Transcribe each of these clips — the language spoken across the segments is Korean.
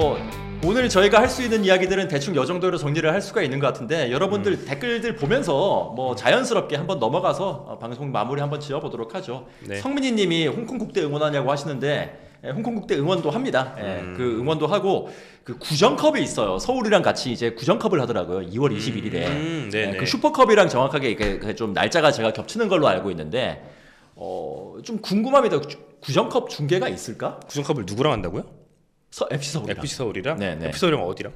뭐 오늘 저희가 할 수 있는 이야기들은 대충 요 정도로 정리를 할 수가 있는 것 같은데 여러분들 음. 댓글들 보면서 뭐 자연스럽게 한번 넘어가서 어, 방송 마무리 한번 지어보도록 하죠. 네. 성민이님이 홍콩 국대 응원하냐고 하시는데 예, 홍콩 국대 응원도 합니다. 예, 음. 그 응원도 하고 그 구정컵이 있어요. 서울이랑 같이 이제 구정컵을 하더라고요. 2월 21일에. 음, 네네. 그 슈퍼컵이랑 정확하게 이게 그좀 날짜가 제가 겹치는 걸로 알고 있는데 어, 좀 궁금합니다. 구- 구정컵 중계가 있을까? 구성컵을 누구랑 한다고요? 서, FC 서울이랑 FC 서울이랑? 네, 네. FC 서울이랑 어디랑?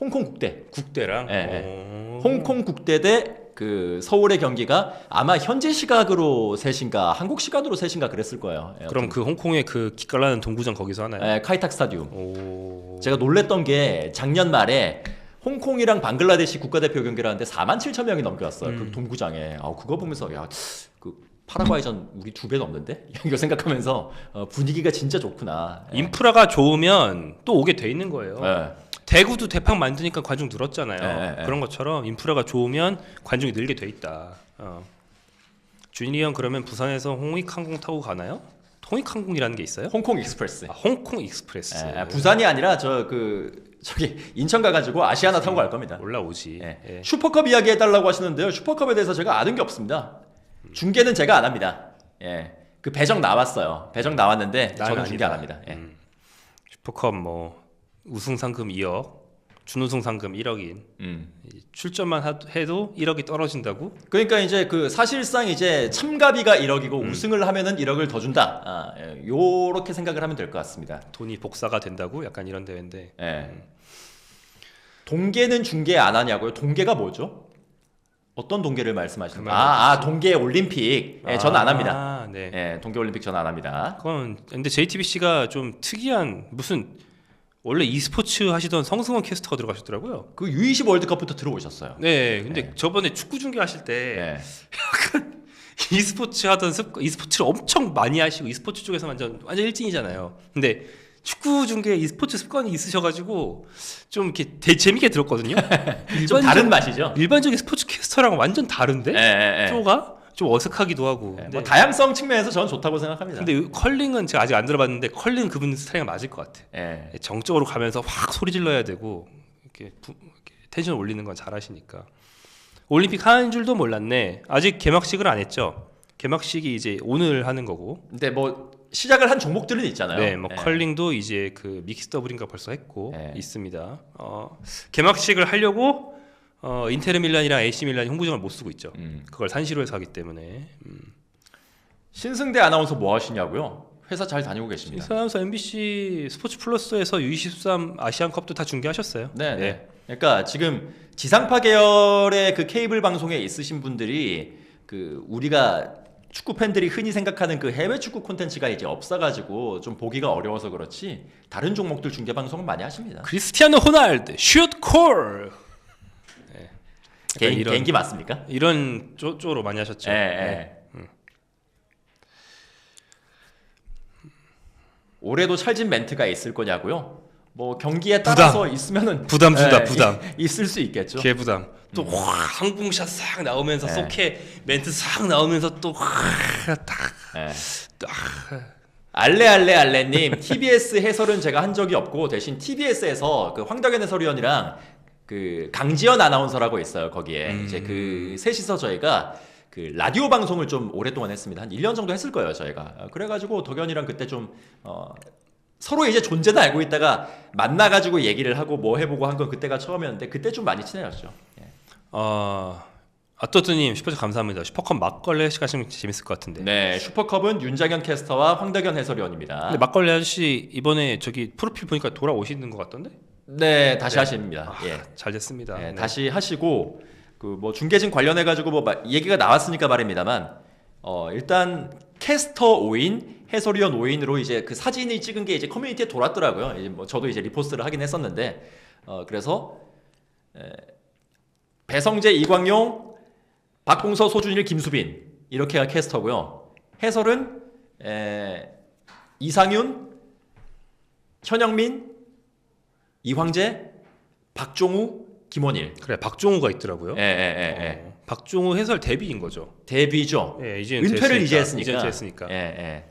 홍콩 국대. 국대랑. 네, 네. 어... 홍콩 국대 대 그 서울의 경기가 아마 현지 시각으로 3시인가 한국 시간으로 3시인가 그랬을 거예요. 예, 그럼 그 홍콩의 그 기깔나는 동구장 거기서 하나요? 예, 카이탁 스타디움. 오. 제가 놀랬던 게 작년 말에 홍콩이랑 방글라데시 국가대표 경기를 하는데 4만 7천 명이 넘겨왔어요. 음. 그 동구장에. 아, 그거 보면서 야, 그 파라과이전 우리 두 배 넘는데? 이거 생각하면서 어, 분위기가 진짜 좋구나. 예. 인프라가 좋으면 또 오게 돼 있는 거예요. 예. 대구도 대팍 만드니까 관중 늘었잖아요. 네, 네, 그런 것처럼 인프라가 좋으면 관중이 늘게 돼 있다. 어. 준일이 형 그러면 부산에서 홍익항공 타고 가나요? 홍익항공이라는 게 있어요? 홍콩 익스프레스. 아, 홍콩 익스프레스. 예, 부산이 아니라 저 그 저기 인천 가가지고 아시아나 타고 갈 겁니다. 올라오지. 예. 예. 슈퍼컵 이야기 해달라고 하시는데요. 슈퍼컵에 대해서 제가 아는 게 없습니다. 중계는 제가 안 합니다. 예. 그 배정 나왔어요. 배정 나왔는데 난 저는 중계 안 아니다. 합니다. 예. 음. 슈퍼컵 뭐 우승 상금 2억, 준우승 상금 1억인. 음. 출전만 하- 해도 1억이 떨어진다고? 그러니까 이제 그 사실상 이제 참가비가 1억이고 음. 우승을 하면은 1억을 더 준다. 아, 예. 요렇게 생각을 하면 될 것 같습니다. 돈이 복사가 된다고? 약간 이런 대회인데. 예. 동계는 중계 안 하냐고요? 동계가 뭐죠? 어떤 동계를 말씀하시는 그 거예요? 말은 아, 아, 동계 올림픽. 예, 저는 안 합니다. 아, 네. 예, 동계 올림픽 저는 안 합니다. 그건 근데 JTBC가 좀 특이한 무슨 원래 e스포츠 하시던 성승원 캐스터가 들어가셨더라고요. 그 U20 월드컵부터 들어오셨어요. 네, 근데 저번에 축구 중계 하실 때 예. e스포츠 하던 습관, e스포츠를 엄청 많이 하시고 e스포츠 쪽에서 완전 완전 일진이잖아요. 근데 축구 중계 e스포츠 습관이 있으셔가지고 좀 이렇게 되, 재밌게 들었거든요. 좀 다른 맛이죠. 일반적인 스포츠 캐스터랑 완전 다른데 예, 예, 예. 쪼가 좀 어색하기도 하고. 예, 근데, 뭐 다양성 측면에서 저는 좋다고 생각합니다. 근데 컬링은 제가 아직 안 들어봤는데 컬링 그분 스타일이 맞을 것 같아. 예. 정적으로 가면서 확 소리 질러야 되고 이렇게, 부, 이렇게 텐션 올리는 건 잘하시니까 올림픽 하는 줄도 몰랐네 아직 개막식을 안 했죠 개막식이 이제 오늘 하는 거고 근데 뭐 시작을 한 종목들은 있잖아요. 네뭐 예. 컬링도 이제 그 믹스 더블인가 벌써 했고 네. 있습니다 어, 개막식을 하려고 어, 인테르 밀란이랑 AC 밀란이 홍보장을 못 쓰고 있죠 음. 그걸 산시로에서 하기 때문에 신승대 아나운서 뭐 하시냐고요? 회사 잘 다니고 계십니다. 이사람서 MBC 스포츠 플러스에서 U23 아시안컵도 다 중계하셨어요 네, 네. 그러니까 지금 지상파 계열의 그 케이블 방송에 있으신 분들이 그 우리가 축구 팬들이 흔히 생각하는 그 해외 축구 콘텐츠가 이제 없어가지고 좀 보기가 어려워서 그렇지 다른 종목들 중계 방송은 많이 하십니다. 크리스티아노 호날드 슛콜 네. 개인, 이런- 개인기 맞습니까? 이런 쪼, 쪼로 많이 하셨죠. 예, 네. 예. 올해도 찰진 멘트가 있을 거냐고요? 뭐 경기에 부담. 따라서 있으면은 부담 준다, 예, 부담. 이- 있을 수 있겠죠. 개 부담. 또 와, 항공샷 싹 나오면서 네. 쏘케 멘트 싹 나오면서 또 딱. 예. 알레 알레 알레님 TBS 해설은 제가 한 적이 없고 대신 TBS에서 그 황덕현 해설위원이랑 그 강지연 아나운서라고 있어요 거기에 음. 이제 그 셋이서 저희가 그 라디오 방송을 좀 오랫동안 했습니다 한 1년 정도 했을 거예요 저희가 어, 그래가지고 덕현이랑 그때 좀 어, 서로 이제 존재는 알고 있다가 만나가지고 얘기를 하고 뭐 해보고 한 건 그때가 처음이었는데 그때 좀 많이 친해졌죠 예. 어, 아또트님 슈퍼챗 감사합니다. 슈퍼컵 막걸리 하시면 재밌을 것 같은데. 네 슈퍼컵은 윤장현 캐스터와 황덕현 해설위원입니다 근데 막걸리 아저씨 이번에 저기 프로필 보니까 돌아오시는 것 같던데? 네 다시 네. 하십니다 예. 잘 됐습니다. 네, 네. 다시 하시고 그 뭐 중계진 관련해 가지고 뭐 마- 얘기가 나왔으니까 말입니다만 어 일단 캐스터 5인 해설위원 5인으로 이제 그 사진을 찍은 게 이제 커뮤니티에 돌았더라고요. 이제 뭐 저도 이제 리포스트를 하긴 했었는데 어 그래서 에, 배성재, 이광용, 박봉서, 소준일, 김수빈 이렇게가 캐스터고요. 해설은 에, 이상윤, 현영민, 이황재, 박종우, 김원일. 그래 박종우가 있더라고요. 예, 예, 예, 예. 어, 박종우 해설 데뷔인 거죠. 데뷔죠. 예, 이제 은퇴를 이제. 했으니까. 이제 은퇴했으니까. 예, 예.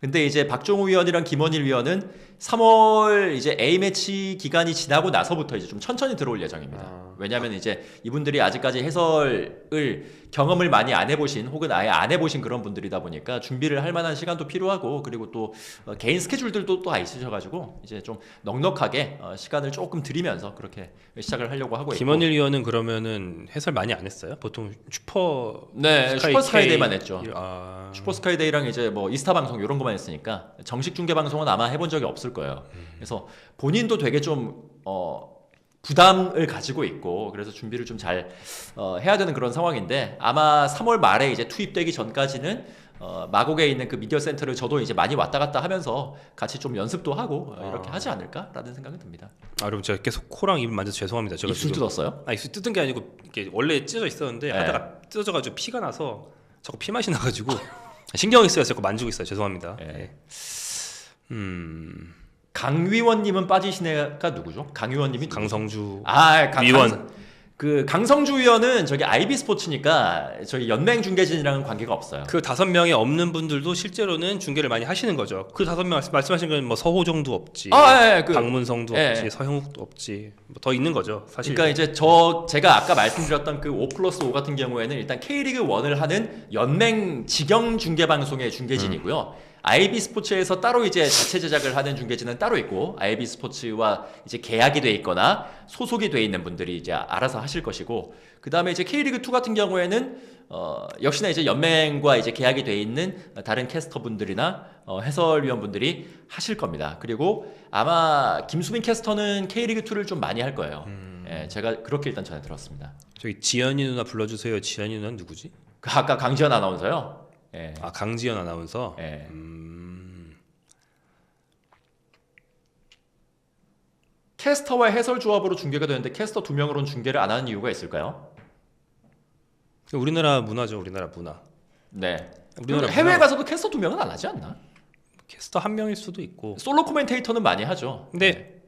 근데 이제 박종우 위원이랑 김원일 위원은 3월 이제 A 매치 기간이 지나고 나서부터 이제 좀 천천히 들어올 예정입니다. 아. 왜냐하면 이제 이분들이 아직까지 해설을 경험을 많이 안 해보신 혹은 아예 안 해보신 그런 분들이다 보니까 준비를 할 만한 시간도 필요하고 그리고 또 어, 개인 스케줄들도 또다 있으셔가지고 이제 좀 넉넉하게 어, 시간을 조금 들이면서 그렇게 시작을 하려고 하고 있고. 김원일 위원은 그러면은 해설 많이 안 했어요? 보통 슈퍼 네, 스카이 슈퍼 스카이데이만 했죠. 아, 슈퍼 스카이데이랑 이제 뭐 이스타 방송 이런 것만 했으니까 정식 중계 방송은 아마 해본 적이 없을 거예요. 그래서 본인도 되게 좀 어, 부담을 가지고 있고 그래서 준비를 좀잘 어, 해야 되는 그런 상황인데 아마 3월 말에 이제 투입되기 전까지는 어, 마곡에 있는 그 미디어 센터를 저도 이제 많이 왔다 갔다 하면서 같이 좀 연습도 하고 어, 이렇게 아. 하지 않을까라는 생각이 듭니다. 아, 그럼 제가 계속 코랑 입을 만져서 죄송합니다. 제가 입술 지금 뜯었어요? 아 입술 뜯은 게 아니고 이게 원래 찢어져 있었는데 네. 하다가 찢어져가지고 피가 나서 자꾸 피 맛이 나가지고 신경이 쓰여서 자꾸 만지고 있어요. 죄송합니다. 네. 예. 음 강위원님은 빠지신 애가 누구죠? 강위원님이? 강성주 아, 강, 위원. 강, 그 강성주 위원은 저기 IB 스포츠니까 저희 연맹 중계진이랑은 관계가 없어요. 그 다섯 명이 없는 분들도 실제로는 중계를 많이 하시는 거죠. 그 다섯 명 말씀- 말씀하신 건 뭐 서호정도 없지, 아, 예, 예, 그 박문성도 예, 없지, 예. 서형욱도 없지, 뭐 더 있는 거죠. 사실. 그러니까 이제 저 제가 아까 말씀드렸던 그 5 플러스 5 같은 경우에는 일단 K리그 1을 하는 연맹 직영 중계 방송의 중계진이고요. IB 스포츠에서 따로 이제 자체 제작을 하는 중계진은 따로 있고 IB 스포츠와 이제 계약이 돼 있거나 소속이 돼 있는 분들이 이제 알아서 하실 것이고 그다음에 이제 K리그 2 같은 경우에는 어, 역시나 이제 연맹과 이제 계약이 돼 있는 다른 캐스터분들이나 어, 해설위원분들이 하실 겁니다. 그리고 아마 김수빈 캐스터는 K리그 2를 좀 많이 할 거예요. 예, 제가 그렇게 일단 전해 들었습니다. 저기 지연이 누나 불러주세요. 지연이 누나 는 누구지? 그 아까 강지현 아나운서요. 예. 아 강지연 아나운서. 예. 음, 캐스터와 해설 조합으로 중계가 되는데 캐스터 두 명으로는 중계를 안 하는 이유가 있을까요? 우리나라 문화죠. 우리나라 문화. 네. 우리나라 해외 문화. 가서도 캐스터 두 명은 안 하지 않나? 캐스터 한 명일 수도 있고. 솔로 코멘테이터는 많이 하죠. 근데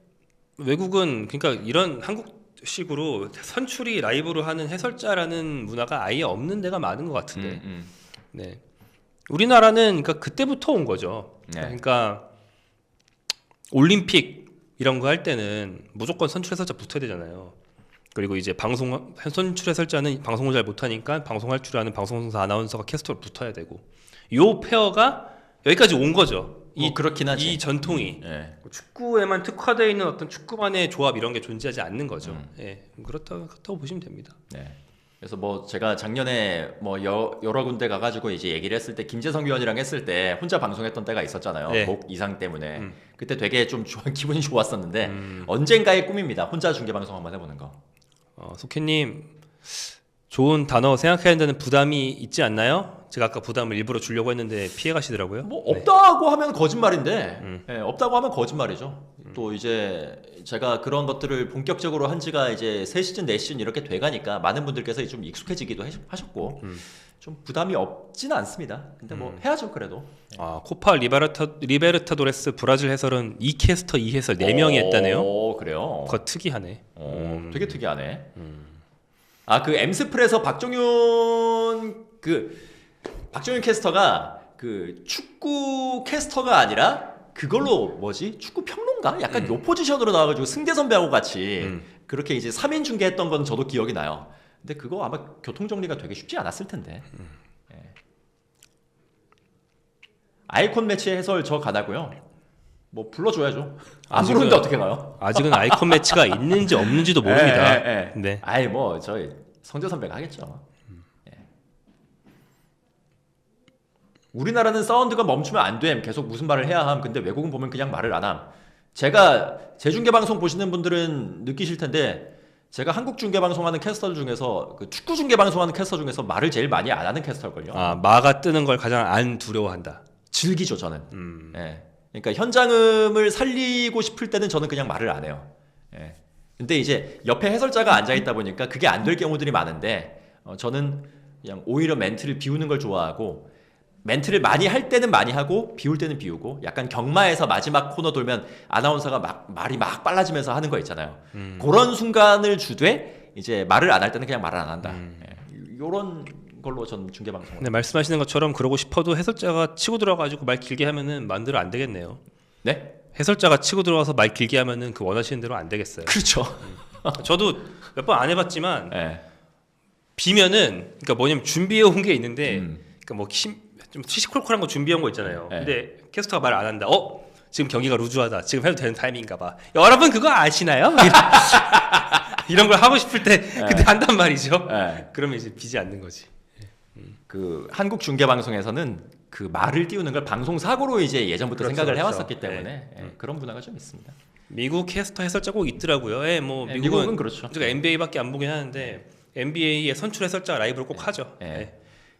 외국은 그러니까 이런 한국 식으로 선출이 라이브로 하는 해설자라는 문화가 아예 없는 데가 많은 것 같은데. 음, 음. 네. 우리나라는 그러니까 그때부터 온 거죠. 네. 그러니까 올림픽 이런 거 할 때는 무조건 선출 해설자 붙어야 되잖아요. 그리고 이제 방송 선출 해설자는 방송을 잘 못하니까 방송할 줄 아는 방송사 아나운서가 캐스터로 붙어야 되고 요 페어가 여기까지 온 거죠. 이, 뭐 그렇긴 하지. 이 전통이 예. 축구에만 특화되어 있는 어떤 축구만의 조합 이런 게 존재하지 않는 거죠. 음. 예, 그렇다 그렇다고 보시면 됩니다. 네. 그래서 뭐 제가 작년에 뭐 여, 여러 군데 가가지고 이제 얘기를 했을 때 김재성 위원이랑 했을 때 혼자 방송했던 때가 있었잖아요. 네. 목 이상 때문에 음. 그때 되게 좀 좋아, 기분이 좋았었는데 음. 언젠가의 꿈입니다. 혼자 중계 방송 한번 해보는 거. 어, 속혜님 좋은 단어 생각해야 한다는 부담이 있지 않나요? 제가 아까 부담을 일부러 주려고 했는데 피해 가시더라고요. 뭐 없다고 하면 거짓말인데 음. 예, 없다고 하면 거짓말이죠. 또 이제 제가 그런 것들을 본격적으로 한 지가 이제 세 시즌 네 시즌 이렇게 돼가니까 많은 분들께서 좀 익숙해지기도 해- 하셨고 음. 좀 부담이 없지는 않습니다. 근데 뭐 해야죠 그래도. 아, 코파 리베르타 리베르타도레스 브라질 해설은 이 캐스터 이 해설 네 명이 했다네요. 오, 그래요. 그거 특이하네. 어, 음. 되게 특이하네. 아 그 엠스플에서 박정윤 그 박정윤 캐스터가 그 축구 캐스터가 아니라 그걸로 뭐지 축구 평론가 약간 요 포지션으로 나와가지고 승대 선배하고 같이 음. 그렇게 이제 3인 중계했던 건 저도 기억이 나요. 근데 그거 아마 교통 정리가 되게 쉽지 않았을 텐데. 예. 아이콘 매치 해설 저 가나고요. 뭐 불러줘야죠. 안 아직은- 부르는데 어떻게 가요? 아직은 아이콘 매치가 있는지 없는지도 모릅니다. 예, 예, 예. 네. 아이 뭐 저희 성재 선배가 하겠죠. 예. 우리나라는 사운드가 멈추면 안 됨. 계속 무슨 말을 해야 함. 근데 외국은 보면 그냥 말을 안 함. 제가 재중계 방송 보시는 분들은 느끼실 텐데 제가 한국 중계 방송하는 캐스터 중에서 그 축구 중계 방송하는 캐스터 중에서 말을 제일 많이 안 하는 캐스터걸요. 아, 마가 뜨는 걸 가장 안 두려워한다. 즐기죠 저는. 음. 예. 그러니까 현장음을 살리고 싶을 때는 저는 그냥 말을 안 해요. 예. 근데 이제 옆에 해설자가 앉아 있다 보니까 그게 안 될 경우들이 많은데 어, 저는 그냥 오히려 멘트를 비우는 걸 좋아하고 멘트를 많이 할 때는 많이 하고 비울 때는 비우고 약간 경마에서 마지막 코너 돌면 아나운서가 막 말이 막 빨라지면서 하는 거 있잖아요. 음. 그런 순간을 주되 이제 말을 안 할 때는 그냥 말을 안 한다. 음. 예. 요런 걸로 전 중계 방송을. 네, 말씀하시는 것처럼 그러고 싶어도 해설자가 치고 들어가지고 말 길게 하면은 만들어 안 되겠네요. 네? 해설자가 치고 들어와서 말 길게 하면은 그 원하시는 대로 안 되겠어요. 그렇죠. 저도 몇 번 안 해봤지만 예. 비면은 그러니까 뭐냐면 준비해 온 게 있는데 음. 그러니까 뭐좀 시시콜콜한 거 준비해 온 거 있잖아요. 네. 근데 캐스터가 말 안 한다. 어? 지금 경기가 루즈하다. 지금 해도 되는 타이밍인가 봐. 여러분 그거 아시나요? 이런 걸 하고 싶을 때 그때 한단 말이죠. 예. 그러면 이제 비지 않는 거지. 그 한국 중계 방송에서는 그 말을 띄우는 걸 방송 사고로 이제 예전부터 그렇죠, 생각을 그렇죠. 해왔었기 때문에 네. 예, 그런 문화가 좀 있습니다. 미국 캐스터 해설자 꼭 있더라고요. 예, 뭐 예, 미국은, 미국은 그렇죠. 제가 NBA밖에 안 보긴 하는데 NBA의 선출 해설자 라이브를 꼭 하죠. 예. 예.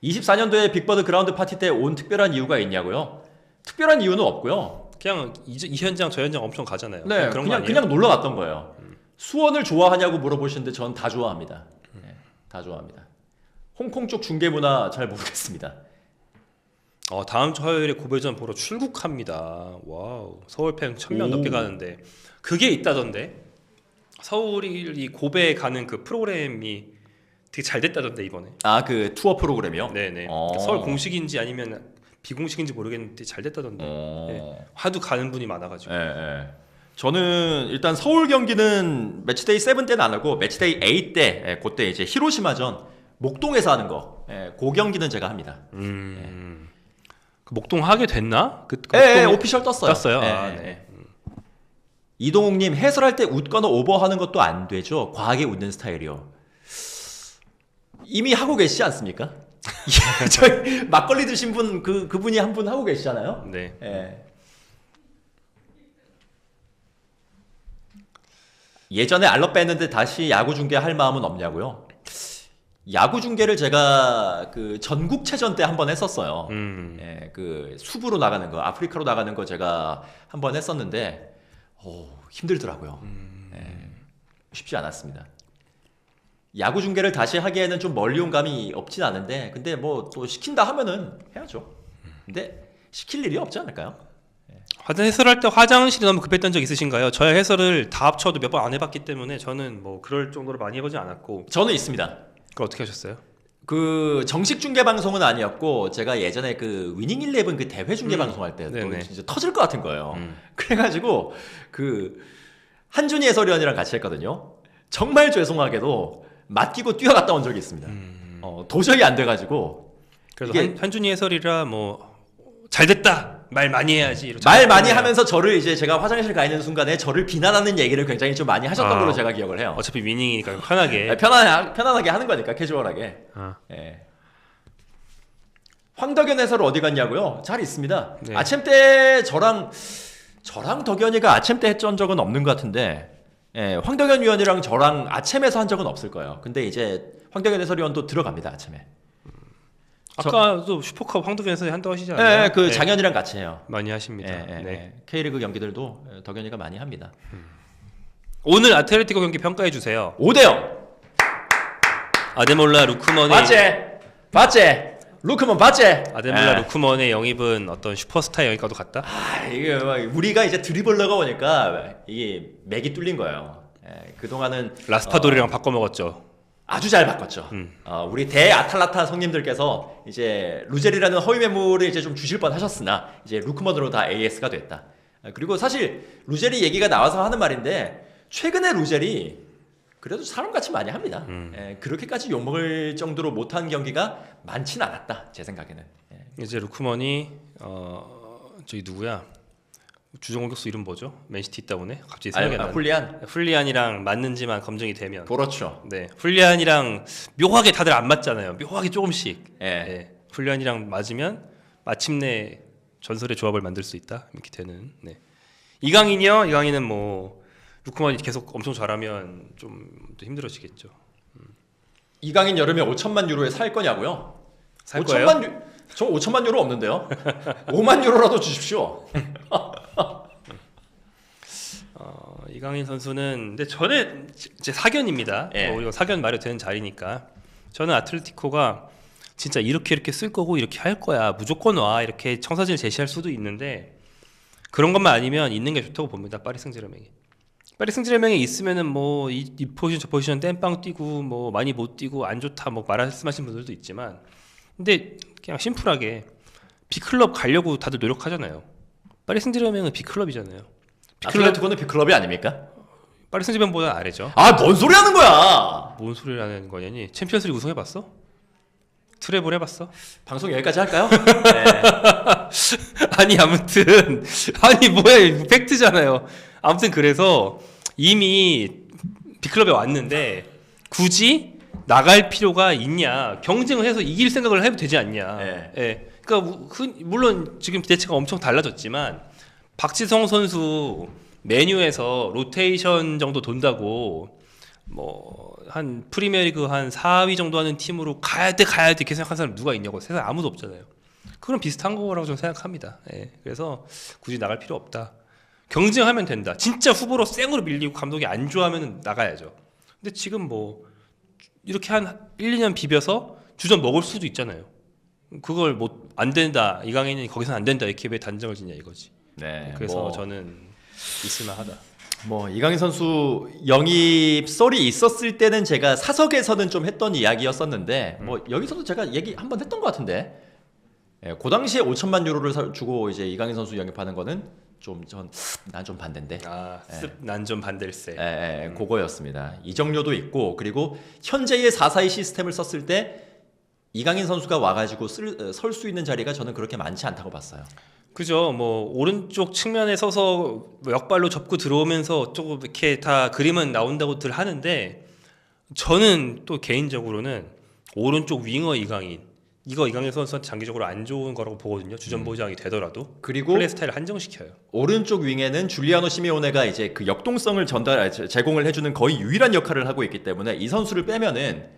24년도에 빅버드 그라운드 파티 때 온 특별한 이유가 있냐고요? 특별한 이유는 없고요. 그냥 이, 이 현장 저 현장 엄청 가잖아요. 네, 그냥 아니에요? 그냥 놀러 갔던 거예요. 수원을 좋아하냐고 물어보시는데 전 다 좋아합니다. 네, 다 좋아합니다. 홍콩 쪽 중계 문화 잘 모르겠습니다. 어, 다음 주 화요일에 고배전 보러 출국합니다. 와우. 서울 팬 1000명 오. 넘게 가는데 그게 있다던데. 서울이 고베 가는 그 프로그램이 되게 잘 됐다던데 이번에. 아 그 투어 프로그램이요? 네, 네. 어. 서울 공식인지 아니면 비공식인지 모르겠는데 잘 됐다던데. 어. 하도 가는 분이 많아 가지고. 예, 예. 저는 일단 서울 경기는 매치데이 7 때는 안 하고 매치데이 8 때 예, 그때 이제 히로시마전 목동에서 하는 거. 예, 그 경기는 제가 합니다. 음. 그 목동 하게 됐나? 그 예, 예, 목동- 오피셜 떴어요. 떴어요? 예, 아, 예, 네. 예. 이동욱님 해설할 때 웃거나 오버하는 것도 안 되죠. 과하게 웃는 스타일이요. 이미 하고 계시지 않습니까? 예, 저희 막걸리 드신 분 그 그분이 한 분 하고 계시잖아요. 네. 예. 예전에 알럽 뺐는데 다시 야구 중계 할 마음은 없냐고요? 야구 중계를 제가 그 전국체전 때 한 번 했었어요. 음. 예, 그 수부로 나가는 거, 아프리카로 나가는 거 제가 한 번 했었는데, 오, 힘들더라고요. 예, 쉽지 않았습니다. 야구 중계를 다시 하기에는 좀 멀리 온 감이 없진 않은데, 근데 뭐 또 시킨다 하면은 해야죠. 근데 시킬 일이 없지 않을까요? 화장 해설할 때 화장실이 너무 급했던 적 있으신가요? 저희 해설을 다 합쳐도 몇 번 안 해봤기 때문에 저는 뭐 그럴 정도로 많이 해보지 않았고 저는 있습니다. 그걸 어떻게 하셨어요? 그 정식 중계 방송은 아니었고 제가 예전에 그 위닝 일레븐 그 대회 중계 음. 방송할 때 또 네네. 진짜 터질 것 같은 거예요. 음. 그래가지고 그 한준희 해설위원이랑 같이 했거든요. 정말 죄송하게도 맡기고 뛰어갔다 온 적이 있습니다. 어, 도저히 안 돼가지고 그래서 이게- 한, 한준이 해설이라 뭐 잘 됐다 말 많이 해야지 말 많이 생각하네요. 하면서 저를 이제 제가 화장실 가 있는 순간에 저를 비난하는 얘기를 굉장히 좀 많이 하셨던 아. 걸로 제가 기억을 해요. 어차피 위닝이니까 편하게 편안 편안하게 하는 거니까 캐주얼하게. 아, 예. 황덕현 해설 어디 갔냐고요? 잘 있습니다. 네. 아침 때 저랑 저랑 덕현이가 아침 때 했던 적은 없는 것 같은데 예, 황덕현 위원이랑 저랑 아침에서 한 적은 없을 거예요. 근데 이제 황덕현 해설위원도 들어갑니다 아침에. 아까도 슈퍼컵 해설이 한다고 하시지 예, 않나요? 예, 그 네, 장현이랑 같이 해요. 많이 하십니다. 예, 예, 네. 예. K리그 경기들도 예, 덕현이가 많이 합니다. 오늘 아틀레티코 경기 평가해 주세요. 5대 0. 아데몰라 루크먼의 봤지? 봤지? 루크먼 봤지? 아데몰라 예. 루크먼의 영입은 어떤 슈퍼스타의 영입과도 같다. 아, 이게 막 우리가 이제 드리블러가 오니까 이게 맥이 뚫린 거예요. 예, 그동안은 라스파도리랑 바꿔 먹었죠. 아주 잘 바꿨죠. 음. 어, 우리 대 아탈라타 성님들께서 이제 루젤이라는 허위 매물을 이제 좀 주실 뻔 하셨으나 이제 루크먼으로 다 AS가 됐다. 아, 그리고 사실 루젤이 얘기가 나와서 하는 말인데 최근에 루젤이 그래도 사람같이 많이 합니다. 음. 예, 그렇게까지 욕먹을 정도로 못한 경기가 많진 않았다. 제 생각에는. 예. 이제 루크먼이 어 저기 누구야? 주전 공격수 이름 뭐죠? 맨시티 있다 보네. 갑자기 생각이 아, 안 나. 훌리안. 훌리안이랑 맞는지만 검증이 되면 그렇죠. 네 훌리안이랑 묘하게 다들 안 맞잖아요. 묘하게 조금씩. 예. 네. 훌리안이랑 맞으면 마침내 전설의 조합을 만들 수 있다 이렇게 되는. 네. 이강인이요. 이강인은 뭐 루크만이 계속 엄청 잘하면 좀또 힘들어지겠죠. 이강인 여름에 5천만 유로에 살 거냐고요? 살 거예요? 5천만 유... 저 5천만 유로 없는데요. 5만 유로라도 주십시오. 어, 이강인 선수는 근데 저는 제 사견입니다. 예. 뭐 이거 사견 말이 되는 자리니까 저는 아틀레티코가 진짜 이렇게 이렇게 쓸 거고 이렇게 할 거야 무조건 와 이렇게 청사진을 제시할 수도 있는데 그런 것만 아니면 있는 게 좋다고 봅니다. 파리 승제르맹이. 파리 승제르맹에 있으면은 뭐이 이 포지션 저 포지션 땜빵 뛰고 뭐 많이 못 뛰고 안 좋다 뭐 말씀하신 분들도 있지만 근데 그냥 심플하게 B클럽 가려고 다들 노력하잖아요. 파리 승제르맹은 B클럽이잖아요. 아틀레티코는 빅클럽이 아닙니까? 파리 생제르맹보다 아래죠. 아, 뭔 소리 하는 거야? 뭔 소리를 하는 거냐니? 챔피언스리그 우승해 봤어? 트래블 해봤어? 방송 여기까지 할까요? 네. 아니 아무튼 아니 뭐야 팩트잖아요. 아무튼 그래서 이미 빅클럽에 왔는데 굳이 나갈 필요가 있냐? 경쟁을 해서 이길 생각을 해도 되지 않냐? 네. 예. 그러니까 물론 지금 대체가 엄청 달라졌지만 박지성 선수 메뉴에서 로테이션 정도 돈다고 뭐 한 프리미어리그 한 4위 정도 하는 팀으로 가야 돼 가야 돼 이렇게 생각하는 사람 누가 있냐고 세상 에 아무도 없잖아요. 그런 비슷한 거라고 저는 생각합니다. 예. 그래서 굳이 나갈 필요 없다. 경쟁하면 된다. 진짜 후보로 쌩으로 밀리고 감독이 안 좋아하면 나가야죠. 근데 지금 뭐 이렇게 한 1, 2년 비벼서 주전 먹을 수도 있잖아요. 그걸 못 안 된다. 이강인이 거기서는 안 된다. 이렇게 왜 단정을 짓냐 이거지. 네. 그래서 뭐, 저는 있을만하다. 뭐 이강인 선수 영입 썰이 있었을 때는 제가 사석에서는 좀 했던 이야기였었는데 뭐 여기서도 제가 얘기 한 번 했던 것 같은데 예, 그 당시에 5천만 유로를 사- 주고 이제 이강인 선수 영입하는 거는 좀전난좀 반대인데 아, 난좀 반댈세. 예, 예, 그거였습니다. 이정료도 있고 그리고 현재의 442 시스템을 썼을 때 이강인 선수가 와가지고 설 수 있는 자리가 저는 그렇게 많지 않다고 봤어요. 그죠. 뭐 오른쪽 측면에 서서 뭐 역발로 접고 들어오면서 조금 이렇게 다 그림은 나온다고들 하는데 저는 또 개인적으로는 오른쪽 윙어 이강인 이거 이강인 선수한테 장기적으로 안 좋은 거라고 보거든요. 주전 보장이 되더라도 그리고 플레이 스타일을 한정시켜요. 오른쪽 윙에는 줄리아노 시메오네가 이제 그 역동성을 전달 아, 제- 제공을 해주는 거의 유일한 역할을 하고 있기 때문에 이 선수를 빼면은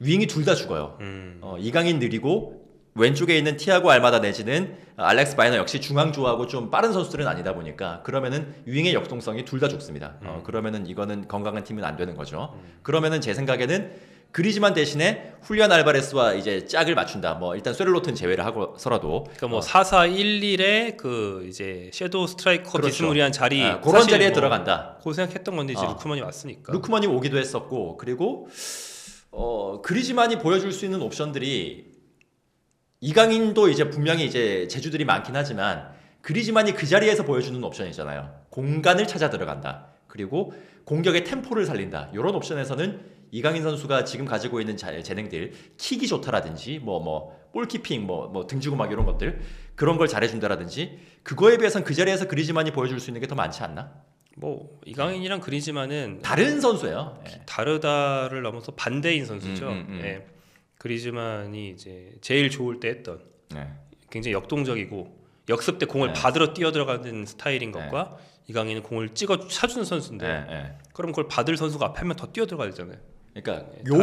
윙이 둘 다 죽어요. 음. 어, 이강인 느리고 왼쪽에 있는 티아고 알마다 내지는 알렉스 바이너 역시 중앙 좋아하고 좀 빠른 선수들은 아니다 보니까 그러면은 윙의 역동성이 둘 다 죽습니다. 어, 그러면은 이거는 건강한 팀은 안 되는 거죠. 그러면은 제 생각에는 그리지만 대신에 훌리안 알바레스와 이제 짝을 맞춘다. 뭐 일단 쇠를로튼 제외를 하고서라도 그러니까 뭐 4411에 그 이제 섀도우 스트라이커 그렇죠. 비스무리한 자리 아, 그런 자리에 뭐 들어간다. 그 생각했던 건데 이제 어. 루크만이 왔으니까. 루크만이 오기도 했었고 그리고 어 그리지만이 보여줄 수 있는 옵션들이 이강인도 이제 분명히 이제 제주들이 많긴 하지만 그리지만이 그 자리에서 보여주는 옵션이잖아요. 공간을 찾아 들어간다. 그리고 공격의 템포를 살린다. 이런 옵션에서는 이강인 선수가 지금 가지고 있는 자- 재능들 킥이 좋다라든지 뭐 뭐 볼키핑 뭐 뭐 등지고 막 이런 것들 그런 걸 잘해준다라든지 그거에 비해선 그 자리에서 그리지만이 보여줄 수 있는 게 더 많지 않나? 뭐 이강인이랑 그리지만은 다른 선수예요. 예. 다르다를 넘어서 반대인 선수죠. 음, 음, 음. 예. 그리즈만이 이제 제일 좋을 때 했던 네. 굉장히 역동적이고 역습 때 공을 네. 받으러 뛰어 들어가는 스타일인 것과 이강인은 공을 찍어 차주는 선수인데 네, 네. 그럼 그걸 받을 선수가 앞에 하면 더 뛰어 들어가야 되잖아요. 그러니까 요,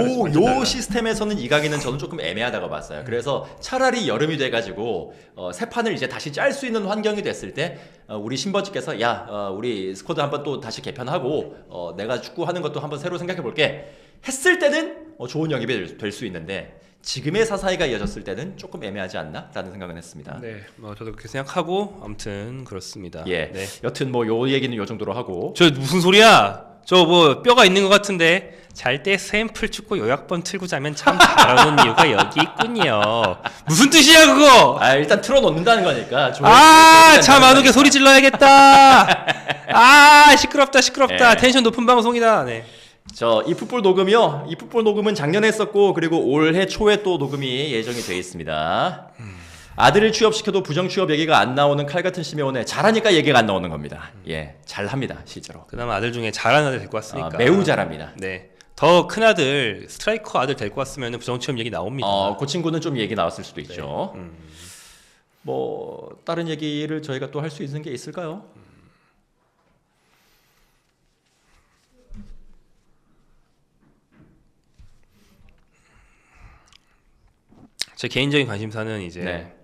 요. 시스템에서는 이강인은 저는 조금 애매하다고 봤어요. 그래서 차라리 여름이 돼가지고 어, 새 판을 이제 다시 짤 수 있는 환경이 됐을 때 어, 우리 신버지께서 야 어, 우리 스쿼드 한번 또 다시 개편하고 어, 내가 축구하는 것도 한번 새로 생각해 볼게 했을 때는 어, 좋은 영입이 될 수 있는데 지금의 사사이가 이어졌을 때는 조금 애매하지 않나라는 생각은 했습니다. 네, 뭐 저도 그렇게 생각하고 아무튼 그렇습니다. 예. 네. 여튼 뭐 요 얘기는 요 정도로 하고 저 무슨 소리야? 저 뭐 뼈가 있는 것 같은데 잘 때 샘플 축구 요약본 틀고 자면 참 잘하는 이유가 여기 있군요. 무슨 뜻이야 그거? 아 일단 틀어놓는다는 거니까 조회수 아, 조회수 잠안 오게 소리 질러야겠다. 아, 시끄럽다, 시끄럽다. 예. 텐션 높은 방송이다. 네. 저 이 풋볼 녹음이요. 이 풋볼 녹음은 작년에 했었고 그리고 올해 초에 또 녹음이 예정이 돼 있습니다. 아들을 취업시켜도 부정 취업 얘기가 안 나오는 칼 같은 시메온에 잘하니까 얘기가 안 나오는 겁니다. 예, 잘합니다 실제로. 그나마 아들 중에 잘하는 아들 데리고 왔으니까. 아, 매우 잘합니다. 네. 더 큰 아들, 스트라이커 아들 데리고 왔으면 부정 취업 얘기 나옵니다. 어, 그 친구는 좀 얘기 나왔을 수도 네. 있죠. 음. 뭐 다른 얘기를 저희가 또 할 수 있는 게 있을까요? 제 개인적인 관심사는 이제 네.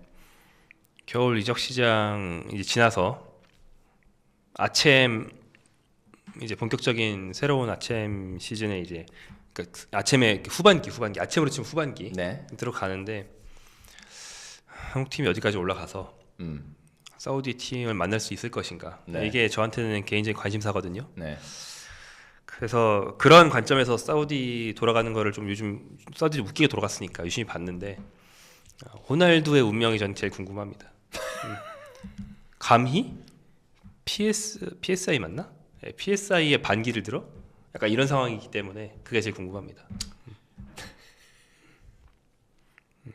겨울 이적 시장 이제 지나서 아챔 이제 본격적인 새로운 아챔 시즌에 이제 그러니까 아챔의 후반기 후반기 아챔으로 치면 후반기 네. 들어가는데 한국 팀이 어디까지 올라가서 음. 사우디 팀을 만날 수 있을 것인가 네. 이게 저한테는 개인적인 관심사거든요. 네. 그래서 그런 관점에서 사우디 돌아가는 거를 좀 요즘 사우디 웃기게 돌아갔으니까 유심히 봤는데 어, 호날두의 운명이 전 제일 궁금합니다. 음. 감히 PS PSI 맞나? 예, PSI의 반기를 들어? 약간 이런 상황이기 때문에 그게 제일 궁금합니다. 음.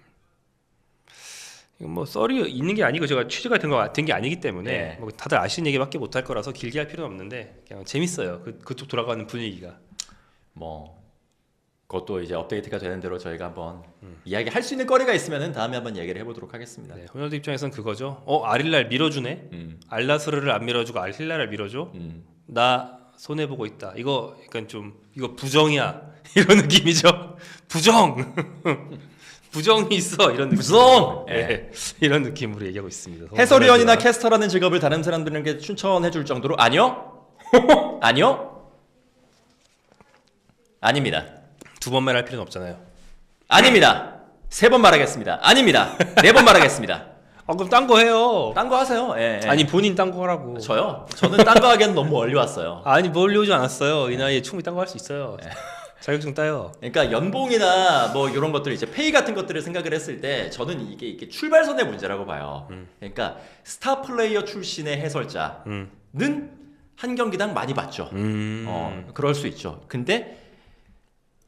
이건 뭐 썰이 있는 게 아니고 제가 취재가 된거 같은 게 아니기 때문에 네. 뭐 다들 아시는 얘기밖에 못 할 거라서 길게 할 필요는 없는데 그냥 재밌어요. 그 그쪽 돌아가는 분위기가. 뭐 그것도 이제 업데이트가 되는 대로 저희가 한번 이야기할 수 있는 거리가 있으면은 다음에 한번 얘기를 해보도록 하겠습니다. 네, 호날두 입장에서는 그거죠. 어 아릴날 밀어주네. 음, 알라스르를 안 밀어주고 알힐라를 밀어줘. 음. 나 손해 보고 있다. 이거 약간 좀 이거 부정이야 이런 느낌이죠. 부정, 부정이 있어 이런 느낌. 부정! 예, 이런 느낌으로 얘기하고 있습니다. 해설위원이나 캐스터라는 직업을 다른 사람들에게 추천해줄 정도로 아니요, 아니요, 아닙니다, 두 번만 할 필요는 없잖아요. 아닙니다. 세 번 말하겠습니다. 아닙니다. 네 번 말하겠습니다. 아 그럼 딴 거 해요. 딴 거 하세요. 예, 예. 아니 본인 딴 거 하라고. 저요. 저는 딴 거 하기엔 너무 멀리 왔어요. 아니 멀리 오지 않았어요. 이 나이에 충분히 딴 거 할 수 있어요. 자격증 따요. 그러니까 연봉이나 뭐 이런 것들 이제 페이 같은 것들을 생각을 했을 때 저는 이게 이게 출발선의 문제라고 봐요. 그러니까 스타 플레이어 출신의 해설자는 음. 한 경기당 많이 받죠. 음. 어, 그럴 수 있죠. 근데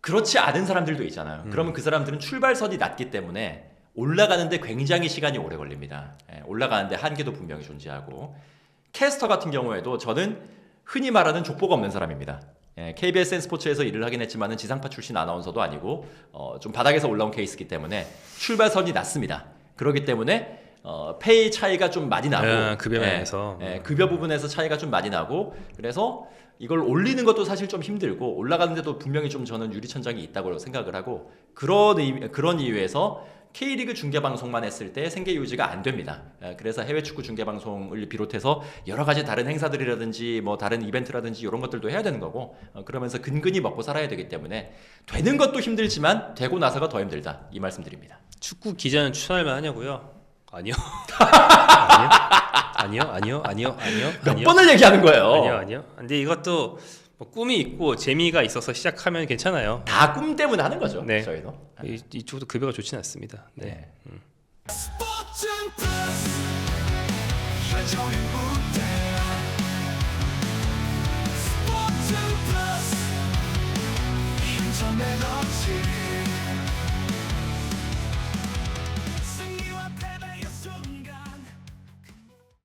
그렇지 않은 사람들도 있잖아요. 음. 그러면 그 사람들은 출발선이 낮기 때문에 올라가는데 굉장히 시간이 오래 걸립니다. 예, 올라가는데 한계도 분명히 존재하고 캐스터 같은 경우에도 저는 흔히 말하는 족보가 없는 사람입니다. 예, KBSN 스포츠에서 일을 하긴 했지만은 지상파 출신 아나운서도 아니고 어, 좀 바닥에서 올라온 케이스이기 때문에 출발선이 낮습니다. 그렇기 때문에 어, 페이 차이가 좀 많이 나고 아, 급여 예, 면에서. 예, 급여 부분에서 차이가 좀 많이 나고 그래서 이걸 올리는 것도 사실 좀 힘들고 올라가는데도 분명히 좀 저는 유리천장이 있다고 생각을 하고 그런 의미, 그런 이유에서 K리그 중계 방송만 했을 때 생계 유지가 안 됩니다. 예, 그래서 해외 축구 중계 방송을 비롯해서 여러 가지 다른 행사들이라든지 뭐 다른 이벤트라든지 이런 것들도 해야 되는 거고 어, 그러면서 근근히 먹고 살아야 되기 때문에 되는 것도 힘들지만 되고 나서가 더 힘들다 이 말씀드립니다. 축구 기자는 추천할 만하냐고요? 아니요. 아니요. 아니요, 아니요, 아니요, 아니요. 몇 아니요. 번을 얘기하는 거예요. 아니요, 아니요. 근데 이것도 뭐 꿈이 있고 재미가 있어서 시작하면 괜찮아요. 다 꿈 때문에 하는 거죠. 네. 저희도 이, 이쪽도 급여가 좋진 않습니다. 네. 네. 음. 내가 지